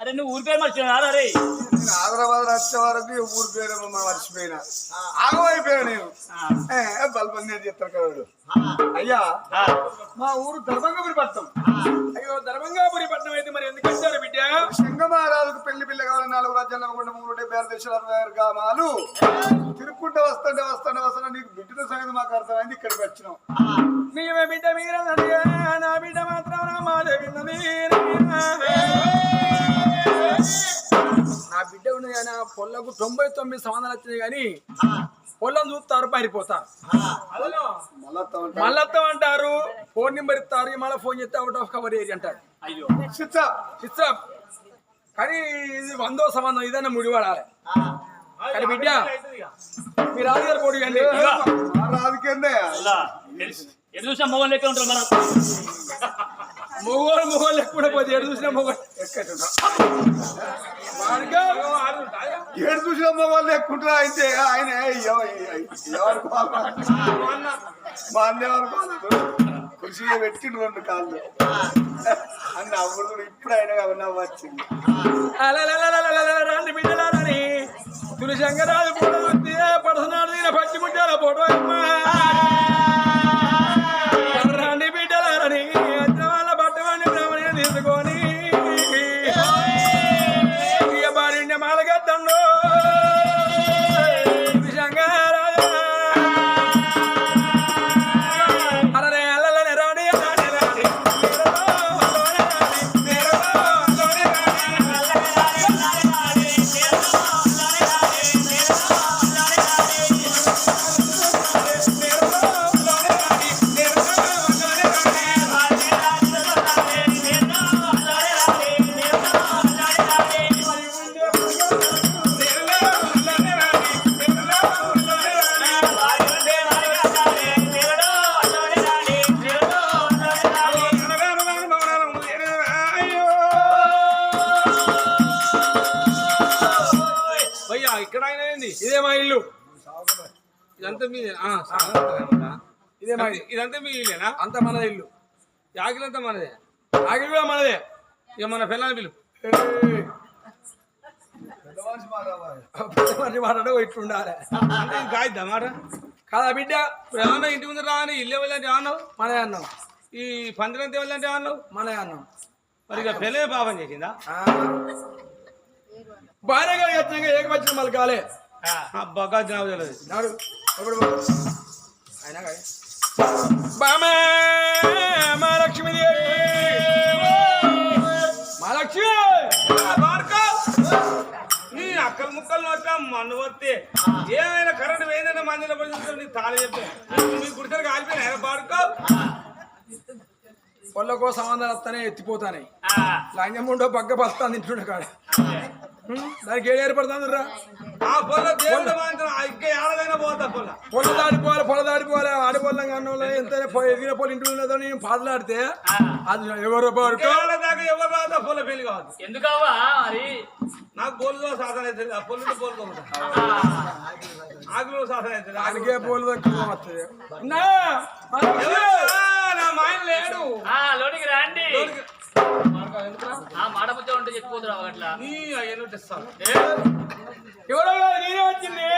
అరే నువ్వు ఊరి పేరు మర్చిపోయినా? అరే నేను హైదరాబాద్ వచ్చే వరకు ఊరి పేరు మా మర్చిపోయినా. ఆగమైపోయినా నేను. ఏ, బల్బన్ నేను చెప్తాను కదా వాడు. అయ్యా మా ఊరు ధర్మంగపురి పట్టం అయ్యో ధర్మంగాపురి పట్నం అయితే మరి ఎందుకు వచ్చారు బిడ్డ? శంగమహారాజుకు పెళ్ళి పిల్ల కావాలి నాలుగు రాజ్యాల గుండా మూడు డెబ్బై దేశాలు అరవై ఆరు గ్రామాలు తిరుక్కుంటూ వస్తుంటే వస్తుంటే వస్తుంటే నీకు బిడ్డ సంగతి మాకు అర్థమైంది ఇక్కడికి వచ్చినాం. నీవే బిడ్డ మీరన్నది నా బిడ్డ మాత్రం నా మాదే విన్నది నా బిడ్డ ఉన్నది కానీ ఆ పొల్లకు తొంభై తొమ్మిది సంవత్సరాలు వచ్చినాయి కానీ పొల్లం చూస్తారు పారిపోతారు మళ్ళత్తం అంటారు ఫోన్ నెంబర్ ఇస్తారు మళ్ళీ ఫోన్ చేస్తే అవుట్ ఆఫ్ కవర్ ఏరియా అంటారు. అయ్యో. కానీ ఇది వందో సంబంధం ఇదన్నా ముడిపడాలి. కానీ బిడ్డ మీరు రాజుగారు పోటీ అండి మా మొగం లెక్క ఉంటారు మన మొగోడు మొగోళ్ళు ఎప్పుడు పోతే? ఎడు చూసినా వాడిగా ఏడు చూసిన మగవాళ్ళు ఎక్కుంటారా అయితే ఆయన ఎవ- ఎవరు? మా అన్న ఎవరు? కుర్చీలో పెట్టిండు రెండు కాళ్ళు. అన్న అప్పుడు ఇప్పుడు అయినా కాబట్టి నవ్వు వచ్చింది. అలలలలలలల రండి బిడ్డలారని తులసంగరాజు పూట వస్తే పడుతున్నాడు పచ్చి ముట్టాల ఫోటో అమ్మా? యాకిలంతా మనదే. ఆగిలి కూడా మనదే. ఇక మన పిల్లల పిలుపు. మాట్లాడే ఇట్లుండాలి కాయిద్దా మాట? కాదా బిడ్డ? ఏమన్నా ఇంటి ముందు రాని ఇల్లు వెళ్ళంటే ఏమన్నావు మనదే అన్నాం ఈ పందిరంతా వెళ్ళంటే ఏమన్నావు మనదే అన్నాం మరి ఇక పెళ్ళే పాపం చేసిందా. భార్యగా యత్నంగా ఏకవచనం మళ్ళీ కాలే బగ్గా తినవు తెలియదు. అయినా. బామే మా లక్ష్మీదేవి మా లక్ష్మి నీ అక్కల ముక్కలు వచ్చా మన్ను వస్తే ఏమైనా కరెంట్ వేయిందంటే మందిలో పడి చూస్తే నీ తాళ చెప్తే నీ గుడిసెలు కాలిపోయినా బాడుకో పొల్లకో సంబంధాలు వస్తానే ఎత్తిపోతానే లంగముండో పక్క బస్తా తింటుండే కాడ? దానికి ఏడు ఏర్పడుతుంది రా. ఆ పొల్ల దేవుడు మాత్రం ఇంకా ఏడాదైనా పోతా పొల్ల. పొల దాడిపోవాలి పొల దాడిపోవాలి ఆడిపోలేం కానీ ఎంత ఎదిగిన పొల ఇంటి ఉన్నదో నేను పాటలాడితే అది ఎవరు పొల్ల ఎందుకవ్వా మరి? నాకు బోలుతో సాధన అవుతుంది. ఆ పొల్లుతో బోలుకోకుండా ఆకులు సాధన అవుతుంది. దానికే పోలు దక్కువ వస్తుంది. నా, మా లేడు. ఆ లోనికి రండి. ఆ మాట ముచ్చట ఉంటే చెప్పిపోతురా అట్లా. నీ అయ్యను తెస్తాను. ఎవరో కాదు, నేనే వచ్చింది.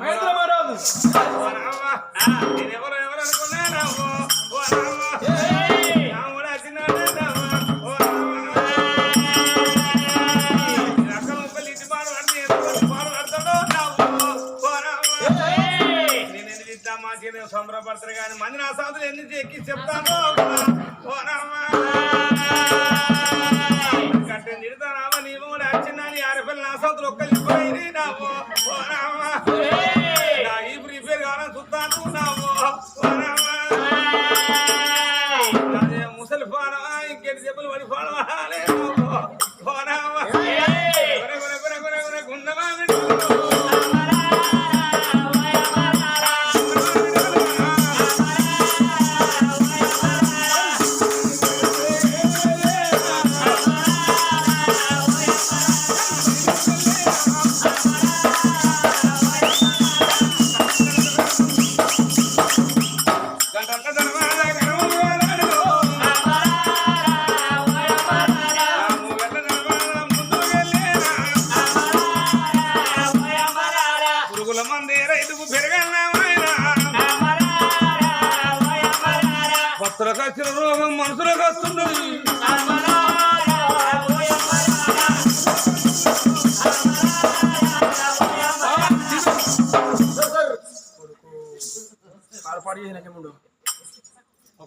మహేంద్ర మహారాజు. ఎవరు ఎవరు అనుకున్నా సంబరపడతారు కానీ మంది నా సాధులు ఎన్ని ఎక్కి చెప్తాను ఓ రామ. కట్టె నిడతానామా నీవు కూడా ఆడపిల్ల నా సాధులు ఓ ఈ ప్రిపేర్ కావాలని చూస్తాను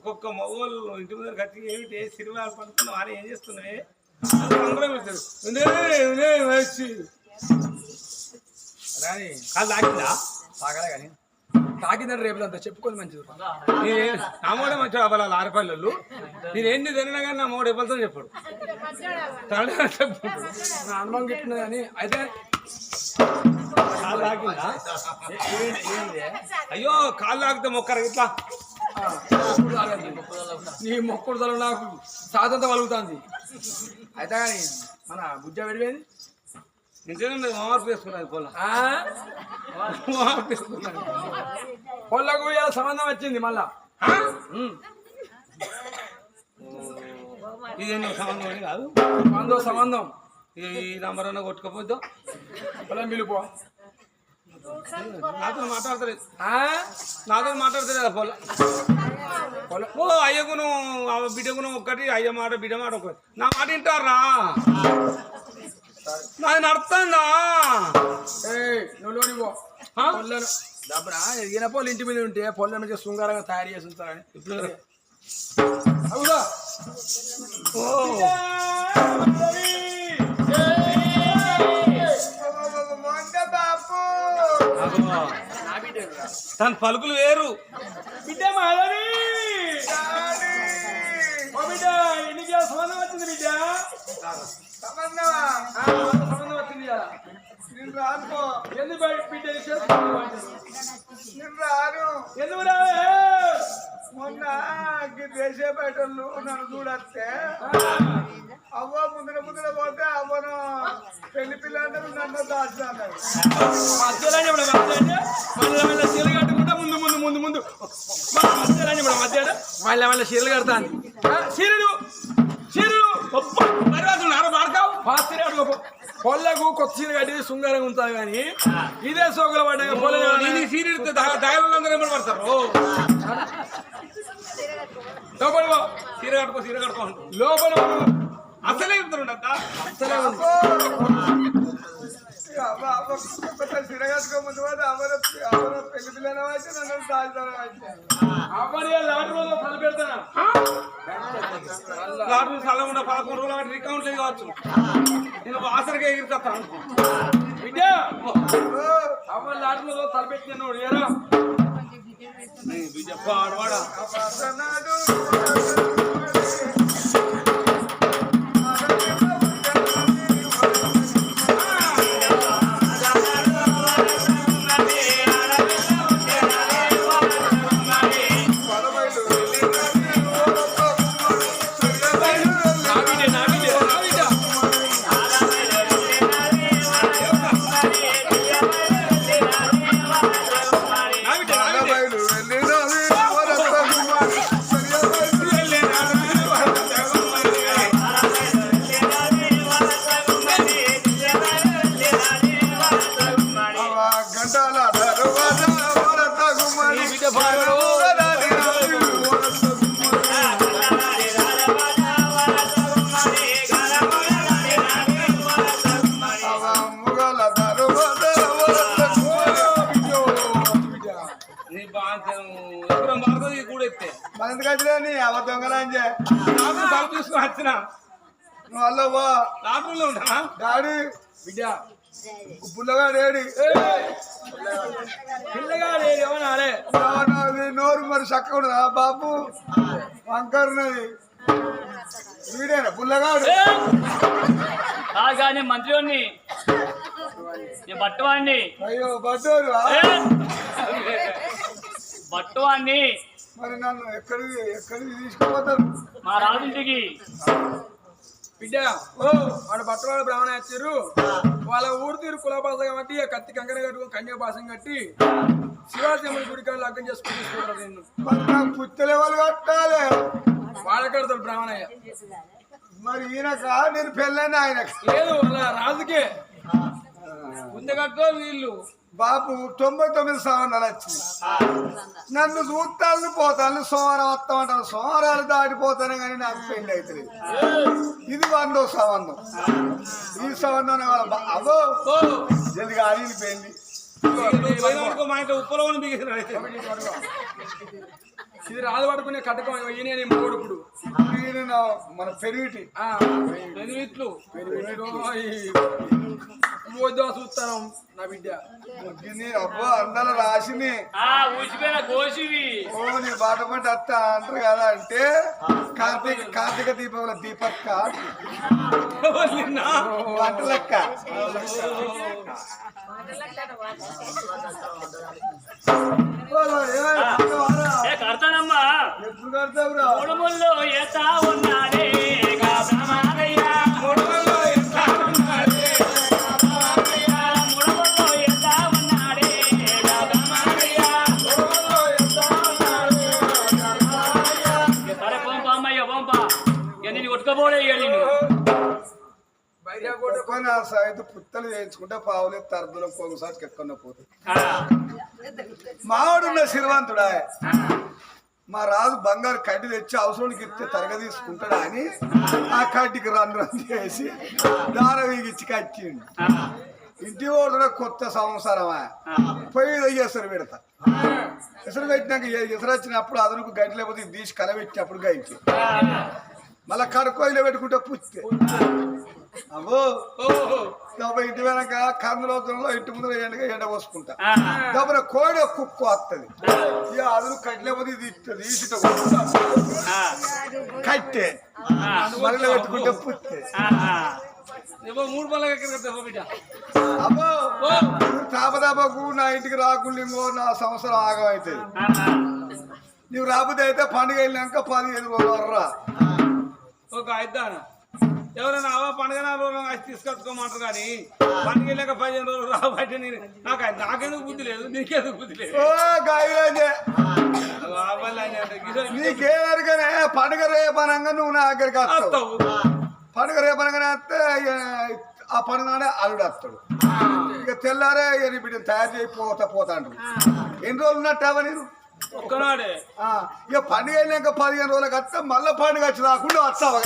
ఒక్కొక్క మగవాళ్ళు ఇంటి ముందర కత్తి ఏమిటి? సినిమా పడుతున్నావు అని ఏం చేస్తున్నాయి? రాని కాదు తాకిందా? తాగలే కానీ. తాకిందంటే రేపు అంతా చెప్పుకోదు మంచిది. నేను నా మోడే మంచిగా అవ్వాలి ఆరు పల్లెలు నేను ఎన్ని తిన్నా కానీ నా మోడు ఇవ్వలతో చెప్పాడు. నా అనుభవం గిట్టినది కానీ అయితే కాలు తాకిందా? అయ్యో కాళ్ళు తాకితే మొక్కరు ఇట్లా నీ మొక్కుడు తల నాకు సాధంత కలుగుతుంది. అయితే కానీ మన బుజ్జ విడిపోయింది ఇంకేంది మార్పు వేసుకున్నది పొల. పొల్లకు ఇలా సంబంధం వచ్చింది మళ్ళా. ఇది సంబంధం అని కాదు? సంబంధం సంబంధం. ఈ నంబర్ అన్న కొట్టుకపోద్దాం. పొలం పిలుపో నాతో మాట్లాడతలేదు? నాతో మాట్లాడతలేదు పొల. పొలం. ఓ అయ్యకును ఆ బిడ్డకును ఒక్కటి అయ్య మాట బిడ్డ మాట ఒకటి నా మాట వింటారా? నాది నడుతుందా డబ్బునా ఎదిగిన పొలం ఇంటి మీద ఉంటే పొలం మంచిగా శృంగారంగా తయారు చేసి ఉంచారని ఇప్పుడు అవుదా ఓ. తన పలుకులు వేరు. బిడ్డ ఓ బిడ్డ ఎన్నికి సంబంధం వచ్చింది బిడ్డ? సంబంధం వచ్చింది కదా. ఎందుకు బయ- బిడ్డ చేసుకోవాలి ఎందుకు రావే? మొన్న దేశపేటలు నన్ను చూడస్తే అవ్వ ముందర ముందర పోతే అవ్వను. పెళ్ళి పిల్లలు నన్ను దాచి మళ్ళీ మళ్ళీ చీరలు కట్టుకుంటా ముందు ముందు ముందు ముందు. మధ్యలో చెప్పడం మధ్య అంటే మళ్ళీ మళ్ళీ చీరలు కడతాను చీరలు చీరలు. మరి అసలు నార వాడకావు ఫాస్ట్ అడుగు. పొల్లకు కొత్త చీర కట్టి శృంగారంగా ఉంటుంది కానీ ఇదే సోకుల పడ్డాక పొల్ల నేను సీరియల్ దయాలు అందరూ ఏమని పడతారు? లోపల. సీర కట్టుకో సీర కట్టుకో. లోపల. అసలే అసలే ఉంది. అవ్వ కొత్త సిరగట్టుకో ముందు పోతే అవ్వన అవ్వన పెళ్ళి పిల్లలు అయితే నన్ను దాచుతారు అయితే అవ్వని లాంటి రోజులు తల పెడతానా లాటు సలం ఉన్న పదకొండు రోజులు రికౌంట్ లేదు కావచ్చు నేను ఆసరిగా బిడ్డ ఏరా ఎత్తే తీసుకుని వచ్చిన. నువ్వు అల్ల పో. డాడీ. బిడ్డ. డాడీ పిల్లగా నోరు మరి చక్కగా ఉన్నదా బాబు? వంకరున్నది వీడేనా పుల్లగాడు? కానీ మంత్రివాడిని. నేను బట్టవాడిని. అయ్యో బద్దోరు బట్టవాడిని. మరి నన్ను ఎక్కడికి ఎక్కడికి తీసుకుపోతారు? మా రాజుంటికి బిడ్డ ఓ వాడు బట్టవాళ్ళ బ్రాహ్మణ వచ్చారు. వాళ్ళ ఊరు తీరు కులభాష కాబట్టి ఆ కత్తి కంకర కట్టుకుని కన్యాభాసం కట్టి శివాజీ గుడి కాళ్ళు లగ్గం చేసుకుని తీసుకుంటారు నిన్ను. పుత్తలే వాళ్ళు కట్టాలి? వాడకడతాడు బ్రాహ్మణయ్య. మరి ఈయనక నేను పెళ్ళని ఆయనకు. లేదు వాళ్ళ రాజుకే. ముందు కట్టుకో వీళ్ళు. బాపు తొంభై తొమ్మిది సంవత్సరాలు వచ్చింది నన్ను చూస్తాను పోతాను సోమవారం వస్తామంటాను సోమవారాలు దాటిపోతాను కానీ నాకు పెళ్ళి అవుతుంది ఇది వందో సంబంధం ఈ సంబంధం అవ్వో జల్ది కానీ పెళ్ళి మా ఇంట్లో ఉప్పలో బిగిసినాడు. ఇది రాదు పడుకునే కటకం ఈయన నీ మొగుడు ఈయన నా- మన పెరిగిటి ఆ, ఇట్లు పెరిగినో ఈ వద్దు చూస్తాను నా బిడ్డ. అబ్బో అందాల రాసిని. ఆ ఊసిపోయిన గోసివి ఓ నీ బాట పట్టి అత్త అంటారు కదా అంటే కార్తీక కార్తీక దీపంలో దీపక్క. నిన్న వంటలక్క బయట కూడా కొన్ని ఆ సాయితు పుత్తలు చేయించుకుంటే పావులే తరదులో కొనుసారి ఎక్కడ పోతుంది మావాడున్న శ్రీవంతుడా మా రాజు బంగారు కడ్డి తెచ్చి అవసరానికి ఇస్తే తరగ తీసుకుంటాడా అని ఆ కడ్డికి రన్ రన్ చేసి దార వీగిచ్చి కట్టిండు. ఇంటి ఓడున కొత్త సంవత్సరమా? పోయి ఎసరు పెడతా. ఎసరు పెట్టినాక ఏ- ఎసరు వచ్చినప్పుడు అదనకు గంట లేకపోతే ఇది తీసి కలబెట్టినప్పుడు గంటి మళ్ళా కడుకోయిలో పెట్టుకుంటే పుస్తే అవో డెబ్బై ఇంటి వెనక కందులోకంలో ఇంటి ముందర ఎండగా ఎండ పోసుకుంటా. డబ్బున కోడి కుక్క వస్తుంది ఇక అదును కట్టలేకపోతే ఇది తీసిట ఆ, కట్టే. మరలో పెట్టుకుంటే. ఏమో మూడు పళ్ళ అబ్బో తాపదాపకు నా ఇంటికి రాకుండా నా సంవత్సరం ఆగమవుతుంది నువ్వు రాబోతే అయితే పండుగ వెళ్ళినాక పదిహేను రోజులు రా ఒక అయిద్దాను ఎవరైనా అవా పండుగ రోజులు వచ్చి తీసుకొచ్చుకోమంటారు కానీ పండుగ వెళ్ళాక పదిహేను రోజులు రాబట్టి నేను. నాకు నాకెందుకు బుద్ధి లేదు నీకెందుకు బుద్ధి లేదు. నీకేమరికనే పండుగ రేపనంగా నువ్వు నా దగ్గరికి వస్తావు? పండుగ రేపనగానే వస్తే ఆ పండుగనే అల్లుడు వస్తాడు. ఇక తెల్లారే ఇక నీ బిడ్డ తయారు చేయి పోతా పోతా అంటారు ఎన్ని రోజులు ఉన్నట్టావా నేను ఒక్కనాడే. ఇక పండుగ వెళ్ళాక పదిహేను రోజులకు వస్తే మళ్ళీ పండుగ వచ్చి రాకుండా వస్తావా?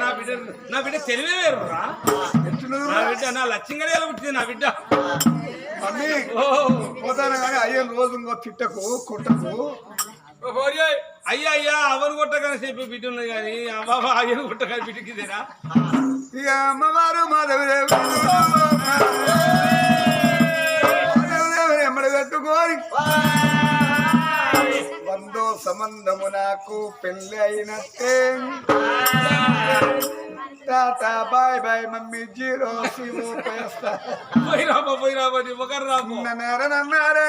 నా బిడ్డ నా బిడ్డ తెలివే వేరు రా. నా బిడ్డ నా లక్ష్యంగా పుట్టింది నా బిడ్డ. మమ్మీ పోతాను కానీ అయ్యను రోజు ఇంకో తిట్టకు కుట్టకు. అయ్యా అయ్యా అవరు కొట్టగానే చెప్పి బిడ్డ ఉన్నది కానీ బాబా అయ్యను కొట్టగానే బిడ్డకి ఇదేనా? ఇక అమ్మవారు మాధవదేవి వందో సంబంధము నాకు పెళ్ళి అయినట్టే. Tata bye bye mummy zero Shivu పేస్తా పోయి రాబో పోయి రాబో నీ ఒకరు రాబో నన్నారే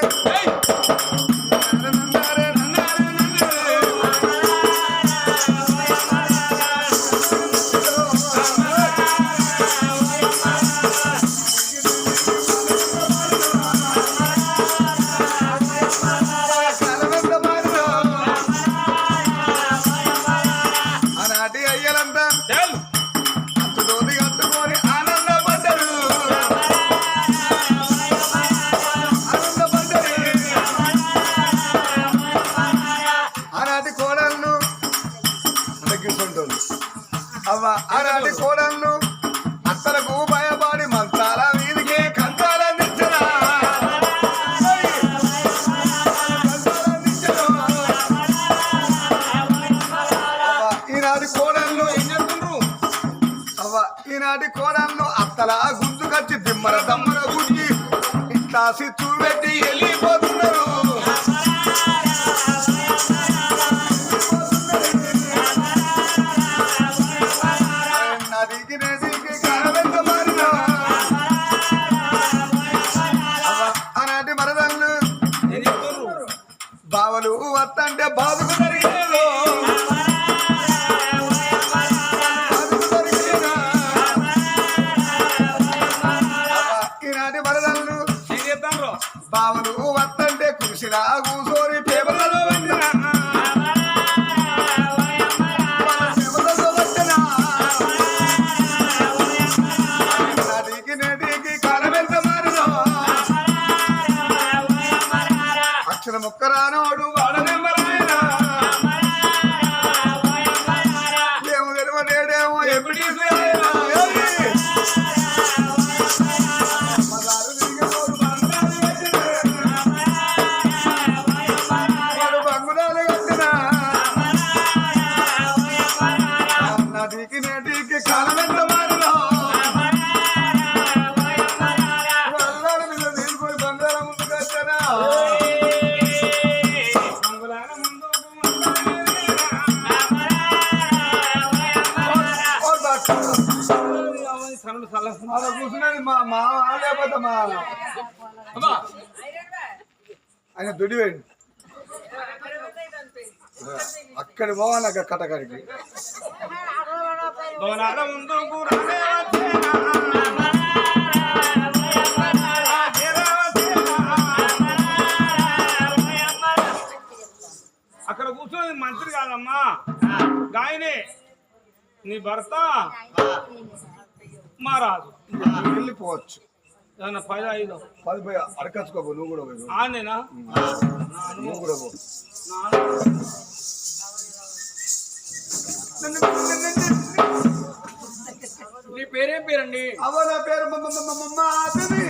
విడివేయండి. అక్కడ పోవాలి అక్కడ కటకరికి అక్కడ కూర్చొని మంత్రి కాదమ్మా. గాయనే నీ భర్త మహారాజు. వెళ్ళిపోవచ్చు. పది ఐదు. పది పోయి అరకచ్చుకో నువ్వు కూడా ఆనేనా నువ్వు కూడా నీ పేరేం పేరండి? అవ్వ నా పేరు మాధవి.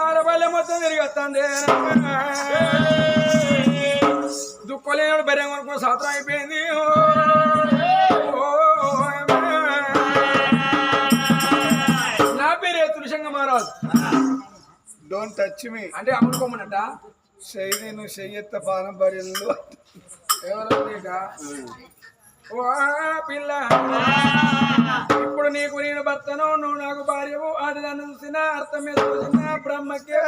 ఆడపల్లె మొత్తం తిరిగొస్తుంది దుఃఖలేని బెరంగ సాత్రం అయిపోయింది. డోంట్ టచ్ మీ అంటే అమ్ముకోమన్నట శైలిను శయ్యత్త పారంపర్యంలో పిల్ల. ఇప్పుడు నీకు నేను భర్తను నువ్వు నాకు భార్యవు. అది నన్ను చూసిన అర్థమే చూసిన బ్రహ్మకే.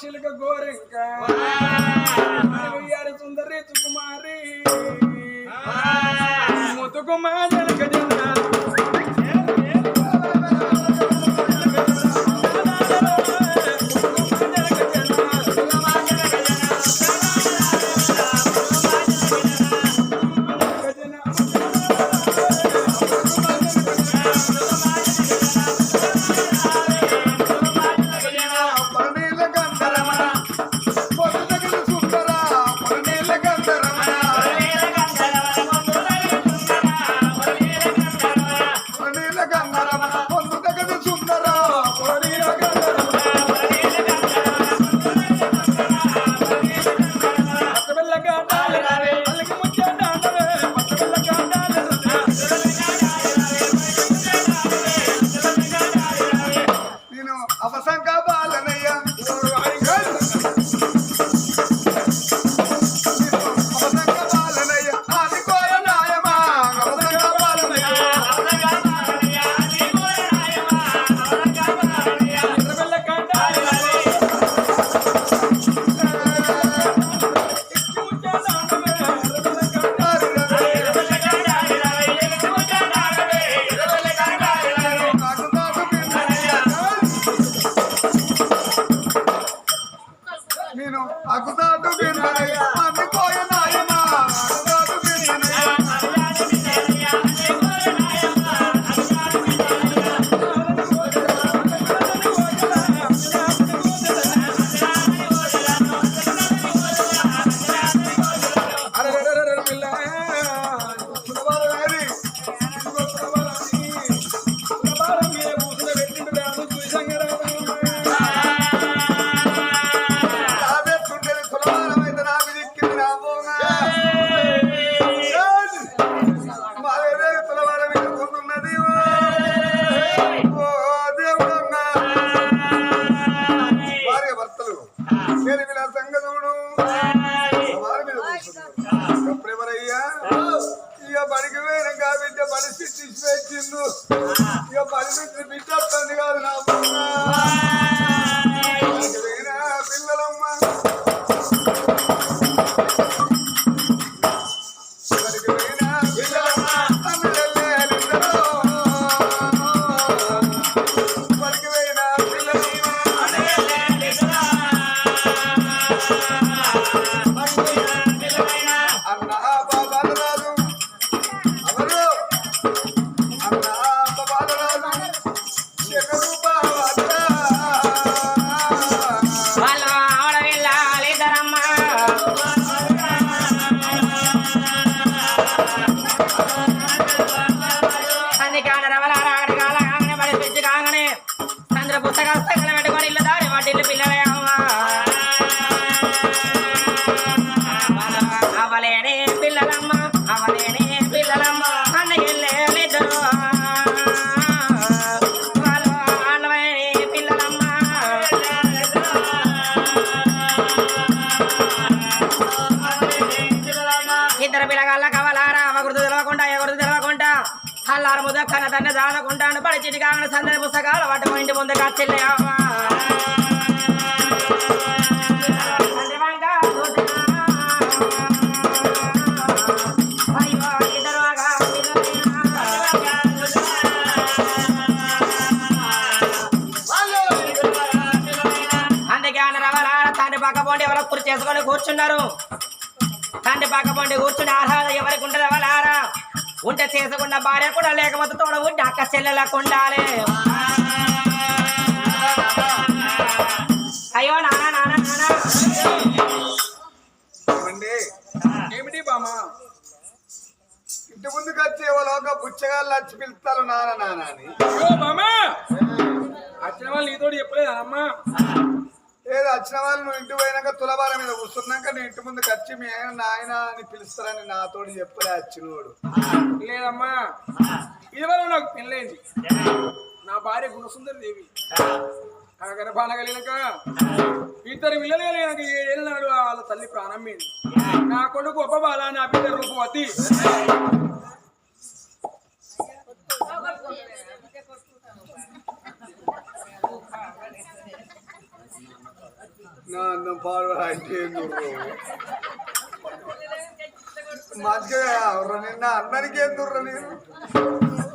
శిలక సుందరి సుకుమారి. బతుకు మా జనక జన ఇద్దరు పిల్లగాళ్ళ కవలారా అవ గుర్తు తెలవకుండా ఏ గుర్తు తెలవకుండా అల్లారు ముద్ద కన్న తన్ని దాదకుంటాను పడి చిటి కావాలి సందడి పుస్తకాలు పట్టుకుని ఇంటి ముందుకు వచ్చిల్లే అవ్వ. అందుకే తండ్రి పక్క పోండి ఎవరో కుర్చీ చేసుకొని కూర్చున్నారు పోండి కూర్చుని ఆహారం ఎవరికి ఉంటుంది ఎవరారా ఉంటే చేసుకున్న భార్య కూడా లేకపోతే తోడ ఉంటే అక్క చెల్లెలకు ఉండాలి అయ్యో నానా నానా నానా ఏమిటి బామా ఇంటి ముందుకు వచ్చి ఎవరో బుచ్చగాళ్ళు వచ్చి పిలుస్తారు నాన్న నాన్న అని. వచ్చిన వాళ్ళు నీతోటి చెప్పలేదు అమ్మా ఏదో వచ్చిన వాళ్ళు నువ్వు ఇంటి పోయినాక తులబాల మీద కూర్చున్నాక నీ ఇంటి ముందుకు వచ్చి మీ ఆయన నాయన అని పిలుస్తారని నాతో చెప్పలే వచ్చినోడు లేదమ్మా. ఇదివల్ల నాకు పెళ్ళైంది. నా భార్య గుణసుందరి దేవి. ఆ గర్భాన కలిగినాక ఇద్దరు పిల్లలు కలిగినాక ఏడేళ్ళ నాడు వాళ్ళ తల్లి ప్రాణం మీద. నా కొడుకు గొప్ప బాల నా బిడ్డ రూపవతి నా అన్నం పాడు అంటే మంచిగా నిన్న అన్నానికి ఎందుకు నేను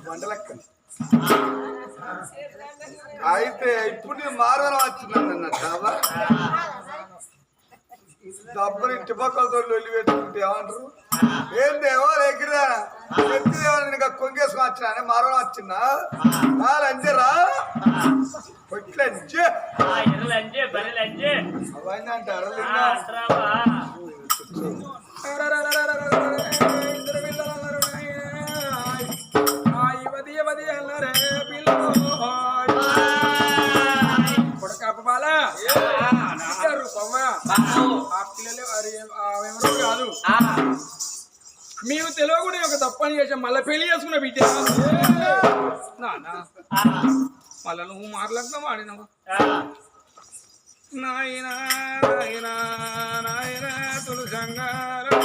వంటలక్క అయితే ఇప్పుడు నేను మారవరం వచ్చినాను డబ్బులు ఇంటి పక్కలతో వెళ్ళి పెట్టుకుంటే ఏమంటారు? ఏంది ఎవరు ఎగిరా ఎత్తిదేవో నేను కొంగేసుకొని వచ్చినా? మారవరం వచ్చినా లంజరా పొట్లంజే అవన్నీ అంటారు? ఆ, ఆ, మీకు తెలియకుండా ఒక తప్పని చేసాం మళ్ళీ పెళ్ళి చేసుకున్న బిడ్డ. మళ్ళీ నువ్వు మాట్లాడుతున్నావు ఆడినావు నాయనా నాయనా నాయనా తులసంగారు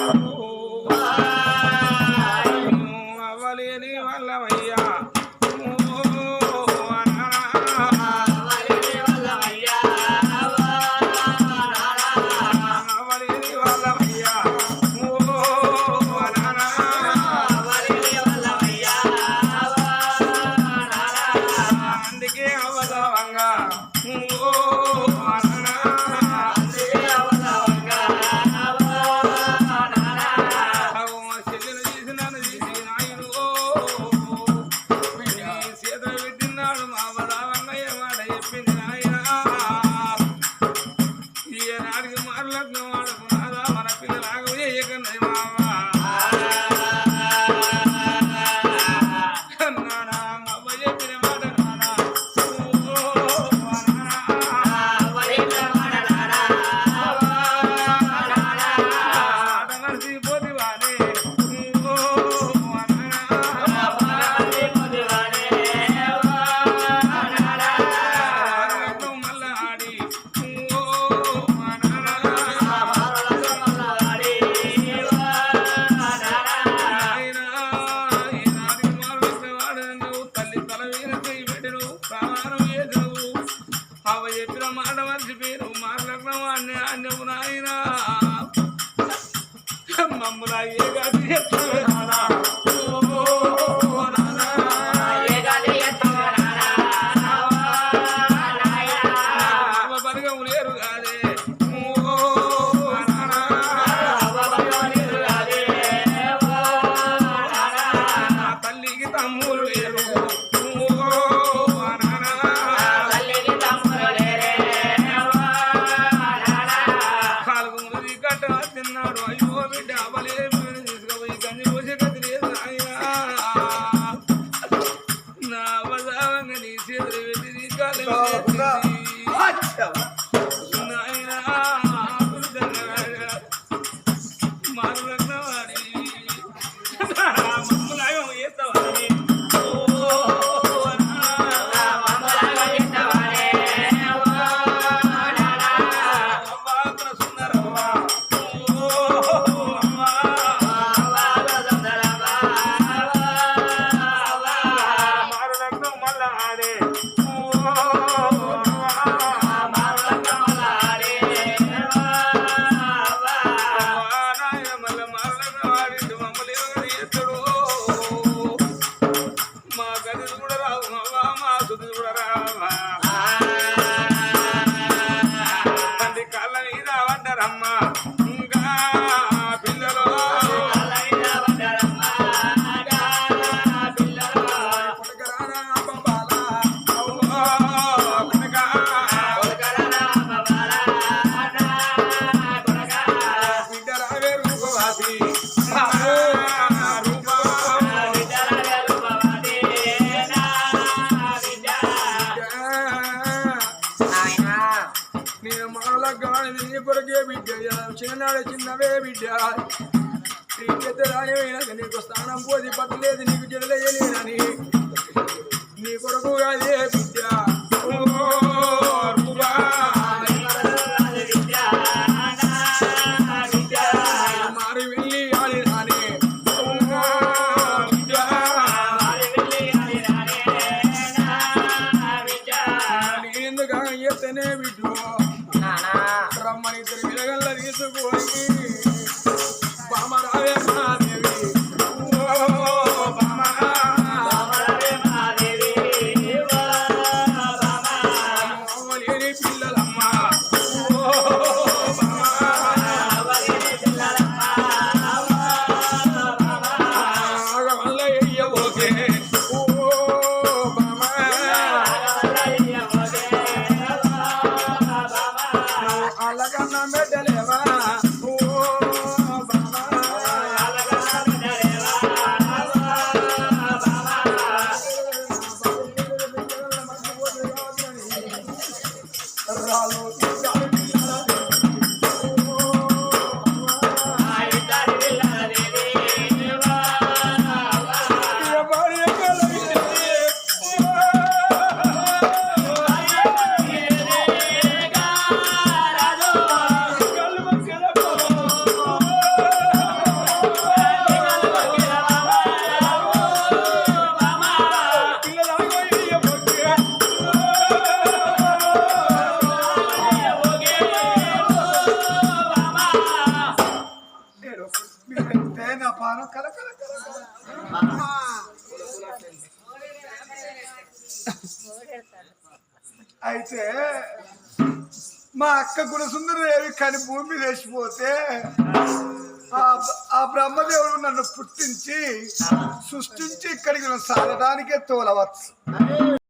పుట్టించి సాగడానికే తోలవచ్చు.